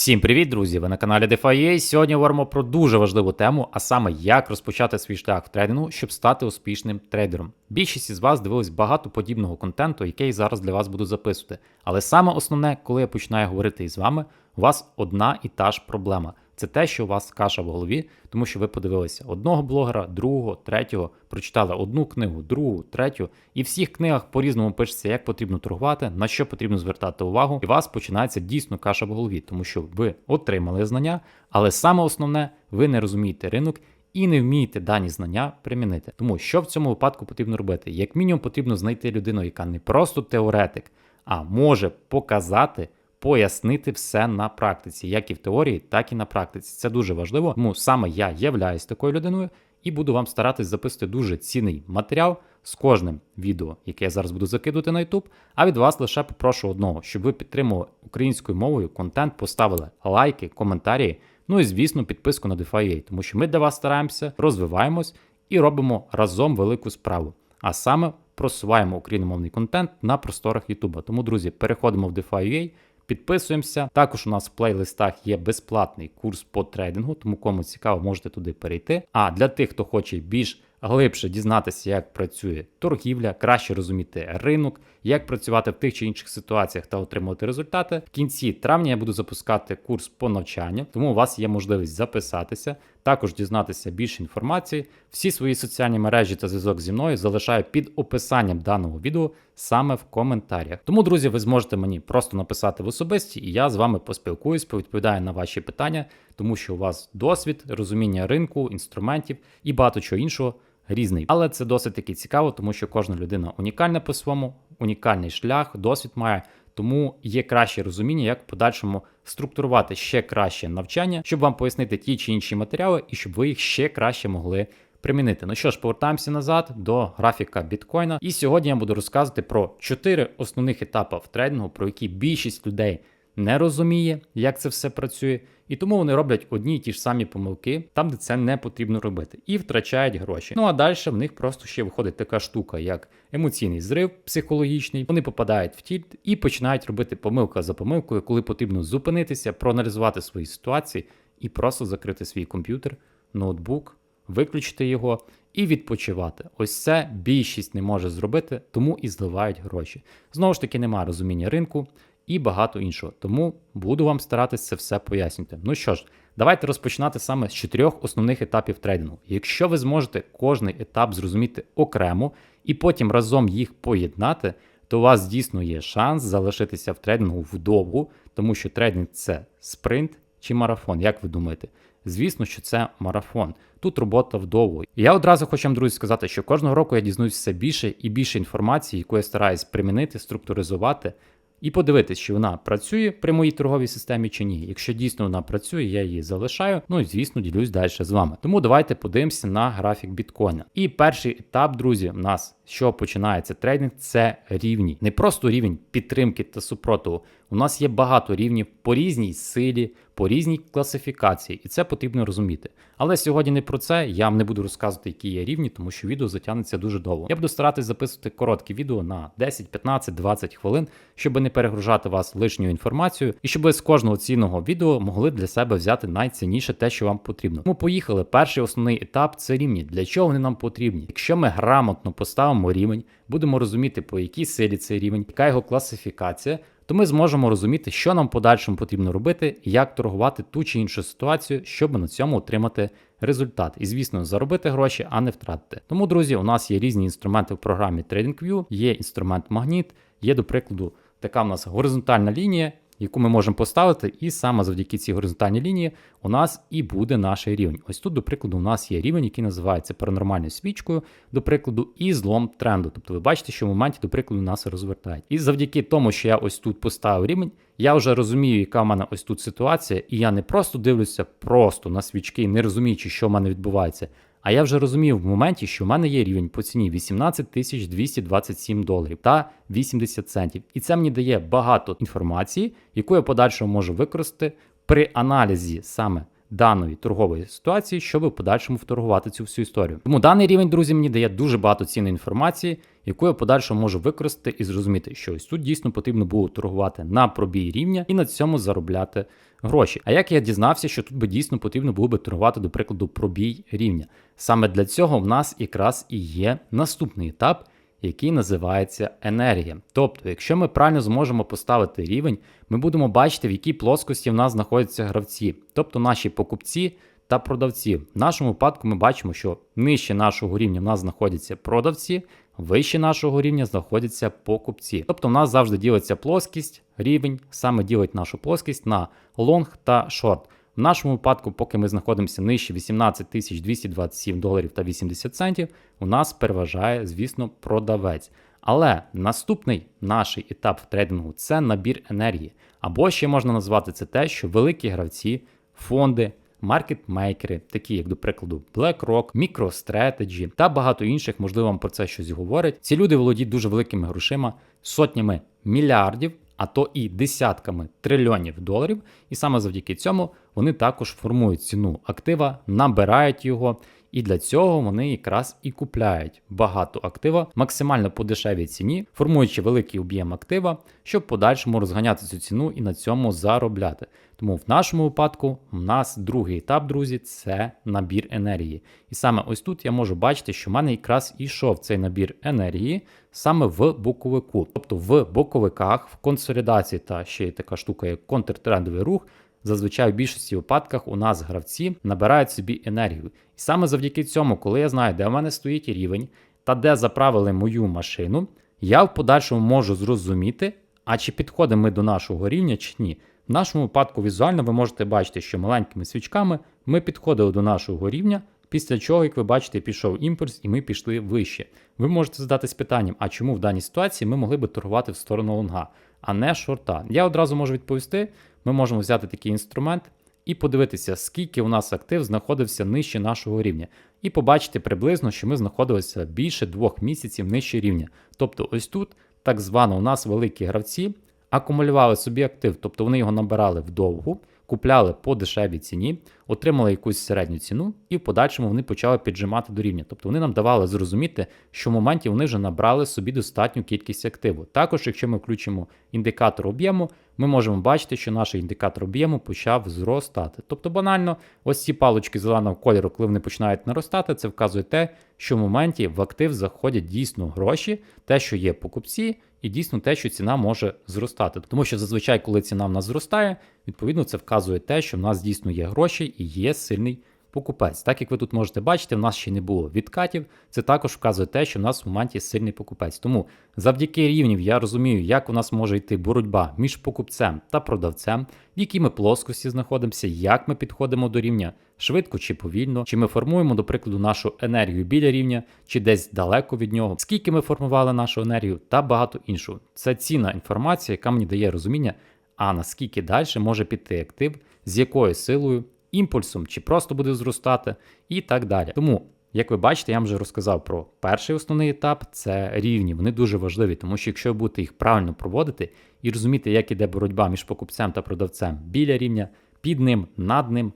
Всім привіт, друзі! Ви на каналі DeFi.ua. Сьогодні говоримо про дуже важливу тему, а саме як розпочати свій шлях в трейдингу, щоб стати успішним трейдером. Більшість із вас дивились багато подібного контенту, який я зараз для вас буду записувати. Але саме основне, коли я починаю говорити із вами, у вас одна і та ж проблема. Це те, що у вас каша в голові, тому що ви подивилися одного блогера, другого, третього, прочитали одну книгу, другу, третю, і в всіх книгах по-різному пишеться, як потрібно торгувати, на що потрібно звертати увагу, і у вас починається дійсно каша в голові, тому що ви отримали знання, але саме основне, ви не розумієте ринок. І не вмієте дані знання примінити. Тому що в цьому випадку потрібно робити? Як мінімум, потрібно знайти людину, яка не просто теоретик, а може показати, пояснити все на практиці, як і в теорії, так і на практиці. Це дуже важливо. Тому саме я являюсь такою людиною і буду вам старатись записувати дуже цінний матеріал з кожним відео, яке я зараз буду закидувати на YouTube. А від вас лише попрошу одного, щоб ви підтримували українською мовою контент, поставили лайки, коментарі. Ну і звісно, підписку на DeFi.ua, тому що ми для вас стараємося, розвиваємось і робимо разом велику справу. А саме просуваємо україномовний контент на просторах YouTube. Тому, друзі, переходимо в DeFi.ua, підписуємося. Також у нас в плейлистах є безплатний курс по трейдингу, тому кому цікаво, можете туди перейти. А для тих, хто хоче більш глибше дізнатися, як працює торгівля, краще розуміти ринок, як працювати в тих чи інших ситуаціях та отримувати результати. В кінці травня я буду запускати курс по навчанню, тому у вас є можливість записатися, також дізнатися більше інформації. Всі свої соціальні мережі та зв'язок зі мною залишаю під описанням даного відео саме в коментарях. Тому, друзі, ви зможете мені просто написати в особисті, і я з вами поспілкуюсь, повідповідаю на ваші питання, тому що у вас досвід, розуміння ринку, інструментів і багато чого іншого різний. Але це досить таки цікаво, тому що кожна людина унікальна по своєму, унікальний шлях, досвід має. Тому є краще розуміння, як в подальшому структурувати ще краще навчання, щоб вам пояснити ті чи інші матеріали, і щоб ви їх ще краще могли примінити. Ну що ж, повертаємося назад до графіка біткоїна. І сьогодні я буду розказувати про чотири основних етапи в трейдингу, про які більшість людей не розуміє, як це все працює, і тому вони роблять одні й ті ж самі помилки, там, де це не потрібно робити, і втрачають гроші. Ну а далі в них просто ще виходить така штука, як емоційний зрив психологічний. Вони попадають в тільт і починають робити помилка за помилкою, коли потрібно зупинитися, проаналізувати свої ситуації і просто закрити свій комп'ютер, ноутбук, виключити його. І відпочивати. Ось це більшість не може зробити, тому і зливають гроші. Знову ж таки, немає розуміння ринку, і багато іншого. Тому буду вам старатися це все пояснити. Ну що ж, давайте розпочинати саме з чотирьох основних етапів трейдингу. Якщо ви зможете кожний етап зрозуміти окремо і потім разом їх поєднати, то у вас дійсно є шанс залишитися в трейдингу вдовгу, тому що трейдинг це спринт чи марафон, як ви думаєте? Звісно, що це марафон. Тут робота вдовго. Я одразу хочу вам, друзі, сказати, що кожного року я дізнаюся все більше і більше інформації, яку я стараюсь примінити, структуризувати і подивитись, чи вона працює при моїй торговій системі чи ні. Якщо дійсно вона працює, я її залишаю. Ну і звісно, ділюсь далі з вами. Тому давайте подивимося на графік біткоїна. І перший етап, друзі, у нас що починається трейдинг, це рівні. Не просто рівень підтримки та супротиву. У нас є багато рівнів по різній силі, по різній класифікації, і це потрібно розуміти. Але сьогодні не про це. Я вам не буду розказувати, які є рівні, тому що відео затягнеться дуже довго. Я буду старатись записувати короткі відео на 10, 15, 20 хвилин, щоб не перегружати вас лишньою інформацією, і щоб ви з кожного цінного відео могли для себе взяти найцінніше те, що вам потрібно. Тому поїхали. Перший основний етап це рівні. Для чого вони нам потрібні? Якщо ми грамотно поставимо рівень, будемо розуміти, по якій силі цей рівень, яка його класифікація то ми зможемо розуміти, що нам подальшому потрібно робити, як торгувати ту чи іншу ситуацію, щоб на цьому отримати результат. І, звісно, заробити гроші, а не втратити. Тому, друзі, у нас є різні інструменти в програмі TradingView, є інструмент Магніт, є, до прикладу, така в нас горизонтальна лінія, яку ми можемо поставити, і саме завдяки цій горизонтальній лінії у нас і буде наш рівень. Ось тут, до прикладу, у нас є рівень, який називається паранормальною свічкою, до прикладу, і злом тренду. Тобто ви бачите, що в моменті, до прикладу, нас розвертають. І завдяки тому, що я ось тут поставив рівень, я вже розумію, яка в мене ось тут ситуація, і я не просто дивлюся просто на свічки, не розуміючи, що в мене відбувається. А я вже розумів в моменті, що в мене є рівень по ціні 18 227 доларів та 80 центів. І це мені дає багато інформації, яку я подальшому можу використати при аналізі саме даної торгової ситуації, щоб в подальшому вторгувати цю всю історію. Тому даний рівень, друзі, мені дає дуже багато цінної інформації, яку я подальшому можу використати і зрозуміти, що ось тут дійсно потрібно було торгувати на пробій рівня і на цьому заробляти гроші. А як я дізнався, що тут би дійсно потрібно було би торгувати, до прикладу, пробій рівня? Саме для цього в нас якраз і є наступний етап який називається енергія. Тобто, якщо ми правильно зможемо поставити рівень, ми будемо бачити, в якій плоскості в нас знаходяться гравці, тобто наші покупці та продавці. В нашому випадку ми бачимо, що нижче нашого рівня в нас знаходяться продавці, вище нашого рівня знаходяться покупці. Тобто в нас завжди ділиться плоскість, рівень, саме ділить нашу плоскість на лонг та шорт. В нашому випадку, поки ми знаходимося нижче 18 227 доларів та 80 центів, у нас переважає, звісно, продавець. Але наступний наш етап в трейдингу це набір енергії. Або ще можна назвати це те, що великі гравці, фонди, маркетмейкери, такі як, до прикладу, BlackRock, MicroStrategy та багато інших, можливо, вам про це щось говорять. Ці люди володіють дуже великими грошима, сотнями мільярдів а то і десятками трильйонів доларів, і саме завдяки цьому вони також формують ціну актива, набирають його, і для цього вони якраз і купляють багато актива максимально по дешевій ціні, формуючи великий об'єм актива, щоб в подальшому розганяти цю ціну і на цьому заробляти. Тому в нашому випадку у нас другий етап, друзі, це набір енергії. І саме ось тут я можу бачити, що в мене якраз ішов цей набір енергії саме в боковику. Тобто в боковиках, в консолідації та ще й така штука, як контртрендовий рух. Зазвичай в більшості випадках у нас гравці набирають собі енергію. І саме завдяки цьому, коли я знаю, де в мене стоїть рівень та де заправили мою машину, я в подальшому можу зрозуміти, а чи підходимо ми до нашого рівня чи ні. В нашому випадку візуально ви можете бачити, що маленькими свічками ми підходили до нашого рівня, після чого, як ви бачите, пішов імпульс і ми пішли вище. Ви можете задатись питанням, а чому в даній ситуації ми могли би торгувати в сторону лонга, а не шорта. Я одразу можу відповісти, ми можемо взяти такий інструмент і подивитися, скільки у нас актив знаходився нижче нашого рівня. І побачити приблизно, що ми знаходилися більше двох місяців нижче рівня. Тобто, ось тут так звано у нас великі гравці акумулювали собі актив, тобто вони його набирали вдовгу, купляли по дешевій ціні, отримали якусь середню ціну, і в подальшому вони почали піджимати до рівня. Тобто вони нам давали зрозуміти, що в моменті вони вже набрали собі достатню кількість активу. Також, якщо ми включимо індикатор об'єму, ми можемо бачити, що наш індикатор об'єму почав зростати. Тобто, банально, ось ці палочки зеленого кольору, коли вони починають наростати, це вказує те, що в моменті в актив заходять дійсно гроші, те, що є покупці і дійсно те, що ціна може зростати. Тому що зазвичай, коли ціна в нас зростає, відповідно це вказує те, що в нас дійсно є гроші і є сильний покупець. Так як ви тут можете бачити, в нас ще не було відкатів. Це також вказує те, що в нас в моменті сильний покупець. Тому завдяки рівнів я розумію, як у нас може йти боротьба між покупцем та продавцем, в якій ми плоскості знаходимося, як ми підходимо до рівня. Швидко чи повільно, чи ми формуємо, до прикладу, нашу енергію біля рівня, чи десь далеко від нього, скільки ми формували нашу енергію, та багато іншого. Це цінна інформація, яка мені дає розуміння, а наскільки далі може піти актив, з якою силою імпульсом, чи просто буде зростати, і так далі. Тому, як ви бачите, я вам вже розказав про перший основний етап це рівні. Вони дуже важливі, тому що якщо ви будете їх правильно проводити і розуміти, як іде боротьба між покупцем та продавцем біля рівня, під ним, над ним,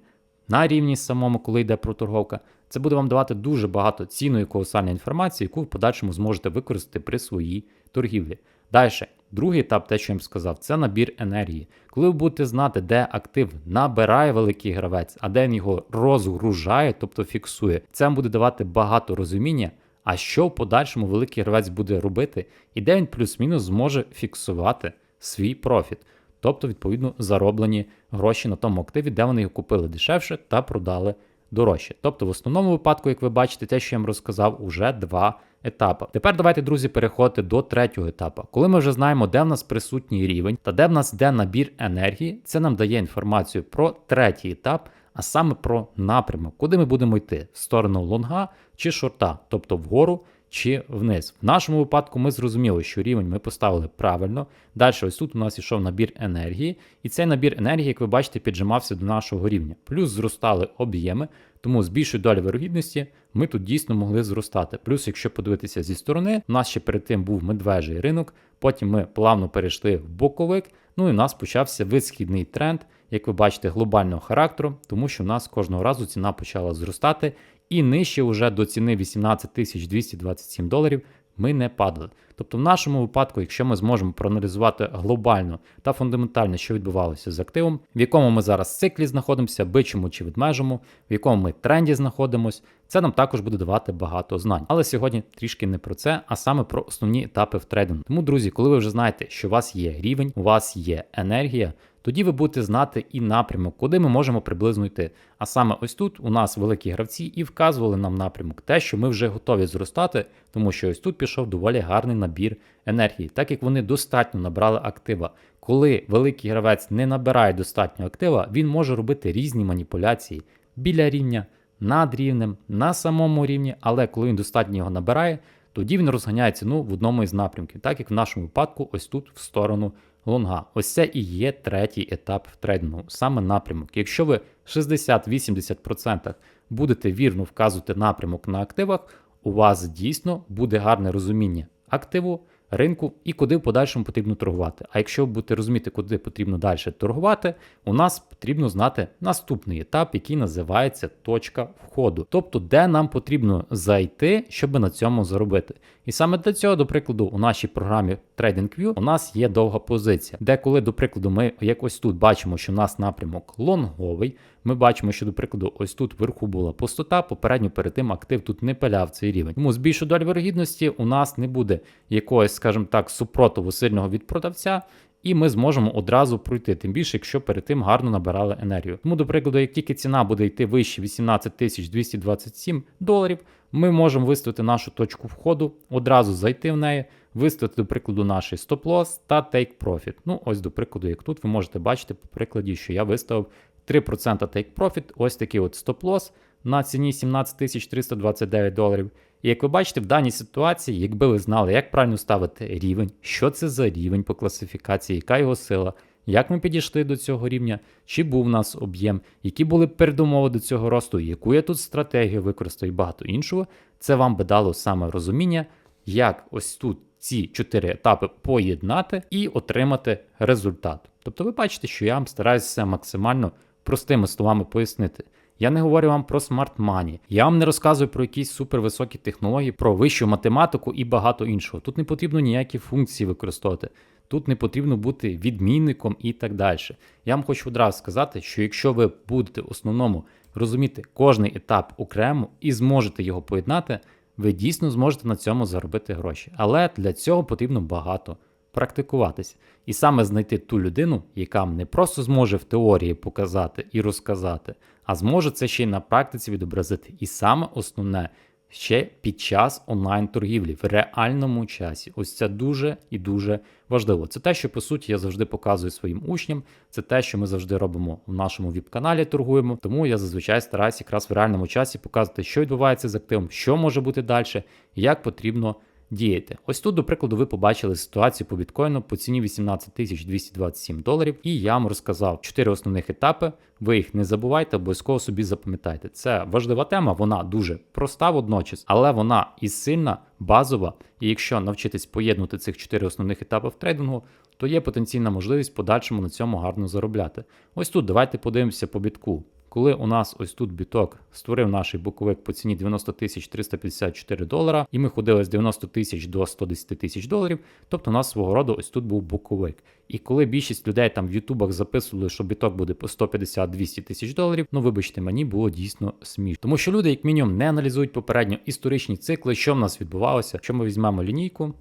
на рівні самому, коли йде проторговка, це буде вам давати дуже багато цінної колосальної інформації, яку в подальшому зможете використати при своїй торгівлі. Далі, другий етап, те, що я їм сказав, це набір енергії. Коли ви будете знати, де актив набирає великий гравець, а де він його розгружає, тобто фіксує, це вам буде давати багато розуміння. А що в подальшому великий гравець буде робити, і де він плюс-мінус зможе фіксувати свій профіт, тобто, відповідно, зароблені гроші на тому активі, де вони його купили дешевше та продали дорожче. Тобто, в основному випадку, як ви бачите, те, що я вам розказав, уже два етапи. Тепер давайте, друзі, переходити до третього етапу. Коли ми вже знаємо, де в нас присутній рівень та де в нас йде набір енергії, це нам дає інформацію про третій етап, а саме про напрямок, куди ми будемо йти в сторону лонга чи шорта, тобто вгору чи вниз. В нашому випадку ми зрозуміли, що рівень ми поставили правильно. Далі, ось тут у нас йшов набір енергії, і цей набір енергії, як ви бачите, піджимався до нашого рівня. Плюс зростали об'єми, тому з більшою долі вирогідності ми тут дійсно могли зростати. Плюс, якщо подивитися зі сторони, у нас ще перед тим був медвежий ринок, потім ми плавно перейшли в боковик. Ну і у нас почався висхідний тренд, як ви бачите, глобального характеру, тому що в нас кожного разу ціна почала зростати і нижче вже до ціни 18 227 доларів ми не падали. Тобто, в нашому випадку, якщо ми зможемо проаналізувати глобально та фундаментально, що відбувалося з активом, в якому ми зараз циклі знаходимося, бичому чи відмежому, в якому ми тренді знаходимося, це нам також буде давати багато знань. Але сьогодні трішки не про це, а саме про основні етапи в трейдингу. Тому, друзі, коли ви вже знаєте, що у вас є рівень, у вас є енергія. Тоді ви будете знати і напрямок, куди ми можемо приблизно йти. А саме ось тут у нас великі гравці і вказували нам напрямок, те, що ми вже готові зростати, тому що ось тут пішов доволі гарний набір енергії, так як вони достатньо набрали актива. Коли великий гравець не набирає достатньо актива, він може робити різні маніпуляції біля рівня, над рівнем, на самому рівні, але коли він достатньо його набирає, тоді він розганяє ціну в одному із напрямків, так як в нашому випадку, ось тут в сторону лонга. Ось це і є третій етап в трейдингу, саме напрямок. Якщо ви 60-80% будете вірно вказувати напрямок на активах, у вас дійсно буде гарне розуміння активу, ринку і куди в подальшому потрібно торгувати. А якщо будете розуміти, куди потрібно далі торгувати, у нас потрібно знати наступний етап, який називається точка входу, тобто де нам потрібно зайти, щоб на цьому заробити. І саме для цього, до прикладу, у нашій програмі TradingView у нас є довга позиція, де коли, до прикладу, ми якось тут бачимо, що у нас напрямок лонговий, ми бачимо, що, до прикладу, ось тут вверху була пустота, попередньо перед тим актив тут не пиляв цей рівень. Тому з більшою доль вирогідності у нас не буде якогось, скажімо так, супротиву сильного від продавця. І ми зможемо одразу пройти, тим більше, якщо перед тим гарно набирали енергію. Тому, до прикладу, як тільки ціна буде йти вище 18 227 доларів, ми можемо виставити нашу точку входу, одразу зайти в неї, виставити, до прикладу, наш стоп-лосс та profit. Ну, ось, до прикладу, як тут ви можете бачити по прикладі, що я виставив 3% take profit, ось такий от стоп-лосс на ціні 17 329 доларів. І як ви бачите, в даній ситуації, якби ви знали, як правильно ставити рівень, що це за рівень по класифікації, яка його сила, як ми підійшли до цього рівня, чи був у нас об'єм, які були передумови до цього росту, яку я тут стратегію використаю і багато іншого, це вам би дало саме розуміння, як ось тут ці чотири етапи поєднати і отримати результат. Тобто ви бачите, що я вам стараюся максимально простими словами пояснити. Я не говорю вам про смарт мані. Я вам не розказую про якісь супервисокі технології, про вищу математику і багато іншого. Тут не потрібно ніякі функції використовувати. Тут не потрібно бути відмінником і так далі. Я вам хочу одразу сказати, що якщо ви будете в основному розуміти кожний етап окремо і зможете його поєднати, ви дійсно зможете на цьому заробити гроші. Але для цього потрібно багато практикуватись. І саме знайти ту людину, яка не просто зможе в теорії показати і розказати, а зможе це ще й на практиці відобразити. І саме основне ще під час онлайн-торгівлі в реальному часі. Ось це дуже і дуже важливо. Це те, що по суті я завжди показую своїм учням. Це те, що ми завжди робимо в нашому віп-каналі. Торгуємо. Тому я зазвичай стараюся якраз в реальному часі показувати, що відбувається з активом, що може бути далі, як потрібно діяти. Ось тут, до прикладу, ви побачили ситуацію по біткоїну по ціні 18 227 доларів, і я вам розказав чотири основних етапи. Ви їх не забувайте, обов'язково собі запам'ятайте. Це важлива тема, вона дуже проста водночас, але вона і сильна, базова. І якщо навчитись поєднувати цих чотири основних етапи в трейдингу, то є потенційна можливість подальшому на цьому гарно заробляти. Ось тут давайте подивимося по бітку. Коли у нас ось тут біток створив наш боковик по ціні 90 тисяч 354 долара, і ми ходили з 90 тисяч до 110 тисяч доларів, тобто у нас свого роду ось тут був боковик. І коли більшість людей там в Ютубах записували, що біток буде по 150-200 тисяч доларів, ну вибачте, мені було дійсно смішно. Тому що люди, як мінімум, не аналізують попередньо історичні цикли, що в нас відбувалося, що ми візьмемо лінійку.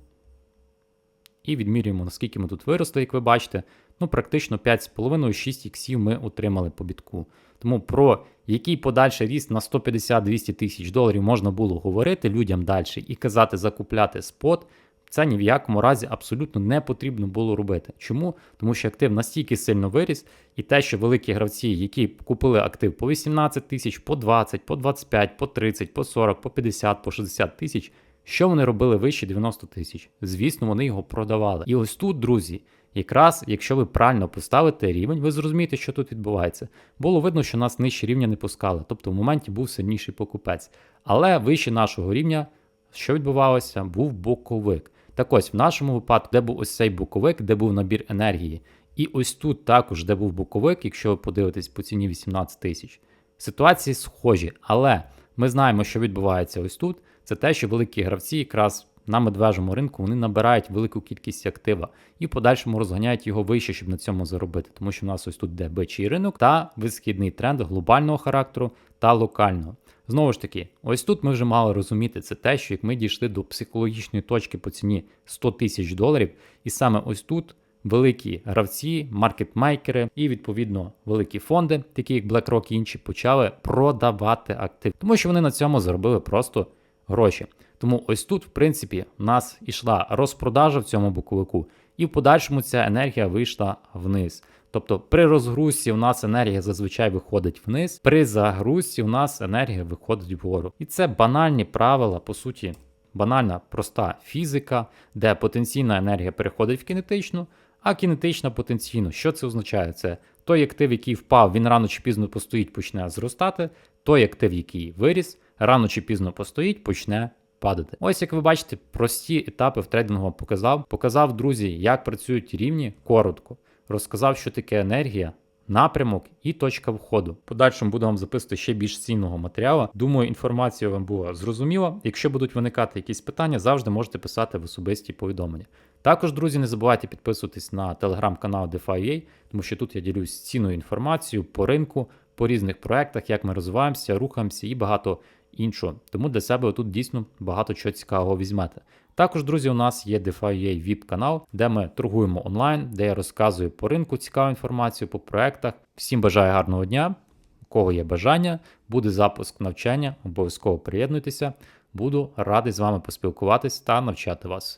І відмірюємо, наскільки ми тут виросли, як ви бачите. Ну, практично 5,5-6 іксів ми отримали по бітку. Тому про який подальший ріст на 150-200 тисяч доларів можна було говорити людям далі і казати закупляти спот, це ні в якому разі абсолютно не потрібно було робити. Чому? Тому що актив настільки сильно виріс, і те, що великі гравці, які купили актив по 18 тисяч, по 20, по 25, по 30, по 40, по 50, по 60 тисяч, що вони робили вище 90 тисяч? Звісно, вони його продавали. І ось тут, друзі. Якраз, якщо ви правильно поставите рівень, ви зрозумієте, що тут відбувається. Було видно, що нас нижче рівня не пускали, тобто в моменті був сильніший покупець. Але вище нашого рівня, що відбувалося, був боковик. Так ось в нашому випадку, де був ось цей боковик, де був набір енергії, І ось тут також, де був боковик, якщо ви подивитесь по ціні 18 тисяч, ситуації схожі, але ми знаємо, що відбувається ось тут. Це те, що великі гравці якраз на медвежому ринку вони набирають велику кількість актива і в подальшому розганяють його вище, щоб на цьому заробити. Тому що в нас ось тут де бичий ринок та висхідний тренд глобального характеру та локального. Знову ж таки, ось тут ми вже мали розуміти це те, що як ми дійшли до психологічної точки по ціні 100 тисяч доларів, і саме ось тут великі гравці, маркетмейкери і відповідно великі фонди, такі як BlackRock і інші, почали продавати актив, тому що вони на цьому заробили просто гроші. Тому ось тут, в принципі, в нас ішла розпродажа в цьому боковику, і в подальшому ця енергія вийшла вниз. Тобто при розгрузці у нас енергія зазвичай виходить вниз, при загрузці у нас енергія виходить вгору. І це банальні правила, по суті, банальна проста фізика, де потенційна енергія переходить в кінетичну, а кінетична потенційно. Що це означає? Це той актив, який впав, він рано чи пізно постоїть, почне зростати. Той актив, який виріс, рано чи пізно постоїть, почне падати. Ось як ви бачите, прості етапи в трейдингу показав. Показав, друзі, як працюють рівні коротко. Розказав, що таке енергія, напрямок і точка входу. Подальшому буду вам записувати ще більш цінного матеріалу. Думаю, інформація вам була зрозуміла. Якщо будуть виникати якісь питання, завжди можете писати в особисті повідомлення. Також, друзі, не забувайте підписуватись на телеграм-канал DeFi.ua, тому що тут я ділюсь цінною інформацією по ринку, по різних проектах, як ми розвиваємося, рухаємося і багато іншого. Тому для себе тут дійсно багато чого цікавого візьмете. Також, друзі, у нас є DeFi.ua VIP канал, де ми торгуємо онлайн, де я розказую по ринку цікаву інформацію по проектах. Всім бажаю гарного дня. У кого є бажання, буде запуск навчання, обов'язково приєднуйтеся. Буду радий з вами поспілкуватись та навчати вас.